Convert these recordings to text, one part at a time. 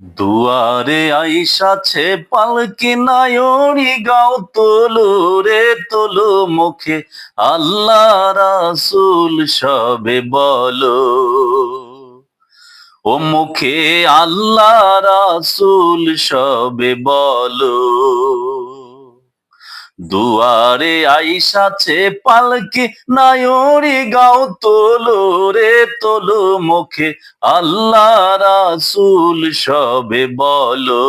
দুয়ারে আইসাছে পালকি নায়রি গাও তোলো রে তোলো মুখে। আল্লাহ রাসুল সবে বলো। ও মুখে আল্লাহ রাসুল সবে বলো। দুয়ারে আইসাছে পালকি নায়রি গাও তোলো রে তোলো মুখে, আল্লাহ রাসূল সবে বলো।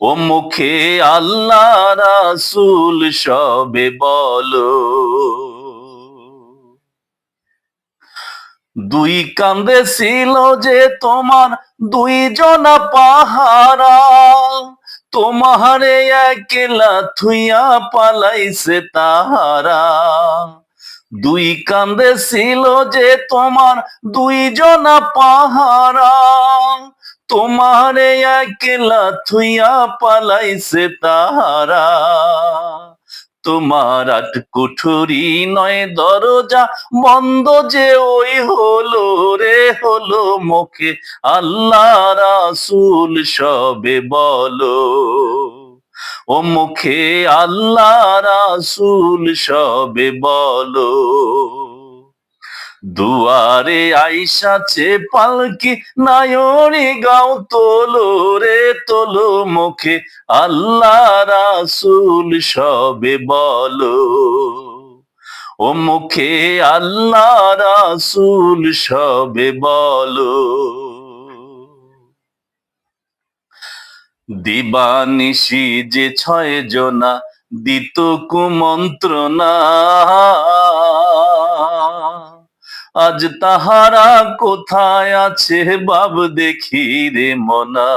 ও মুখে আল্লাহ রাসূল সবে বলো। দুই কান্দে ছিল যে তোমার দুই জনা পাহারা। তোমারে একলা থুইয়া পালাইছে তাহারা। দুই কান্দে ছিল যে তোমার দুই জনা পাহারা। তোমারে একলা থুইয়া পালাইছে তাহারা। তোমার আট কুঠুরি নয় দরজা বন্ধ যে ওই হলো হলো মুখে আল্লাহ রাসূল সবে বলো। ও মুখে আল্লাহ রাসূল সবে বলো। দুয়ারে আইসাছে পালকি নায়রি গাও তোলো রে তোলো মুখে আল্লাহ রাসূল সবে বলো। ও মুখে আল্লাহ রাসূল সবে বলো। দিবানিশি যে ছয় জনা দিত কুমন্ত্রণা আজ তাহারা কোথায় আছে বাব দেখি রে মনা।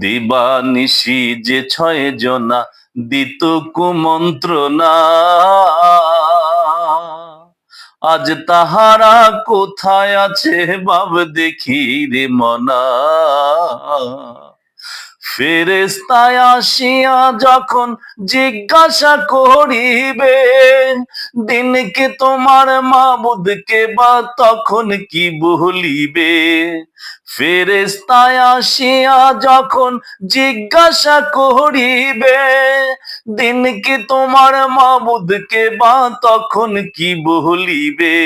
দিবানিশি যে ছয় জনা দিত কুমন্ত্রণা আজ তাহারা কোথায় আছে বাব দেখি রে মনা। ফেরেস্তায় আসিয়া যখন জিজ্ঞাসা করিবে দিন কি তোমার মাবুদকে বা তখন কি বলিবে? ফেরেস্তায় আসিয়া যখন জিজ্ঞাসা করিবে দিন কি তোমার মাবুদকে বা তখন কি বলিবে?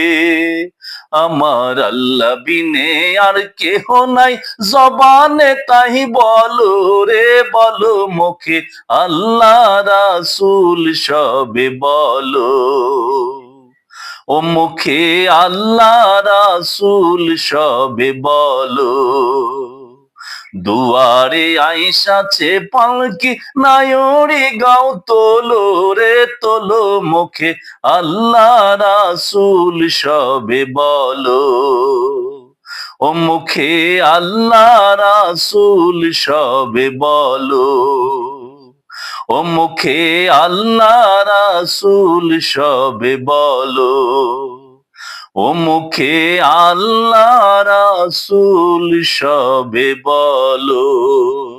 আমার আল্লাহ বিনে আর কেহ নাই। জবানে তাই বলো রে, বলো মুখে। আল্লাহ রাসুল সবে বলো। ও মুখে আল্লাহ রাসুল সবে বলো। দুয়ারে আইসাছে পালকি, নায়রি গাও তোলো। তোলো মুখে, আল্লাহ রাসূল সবে বলো। ও মুখে আল্লাহ রাসূল সবে বলো। ও মুখে আল্লাহ রাসূল সবে বলো। ও মুখে আল্লাহ রাসূল সবে বলো।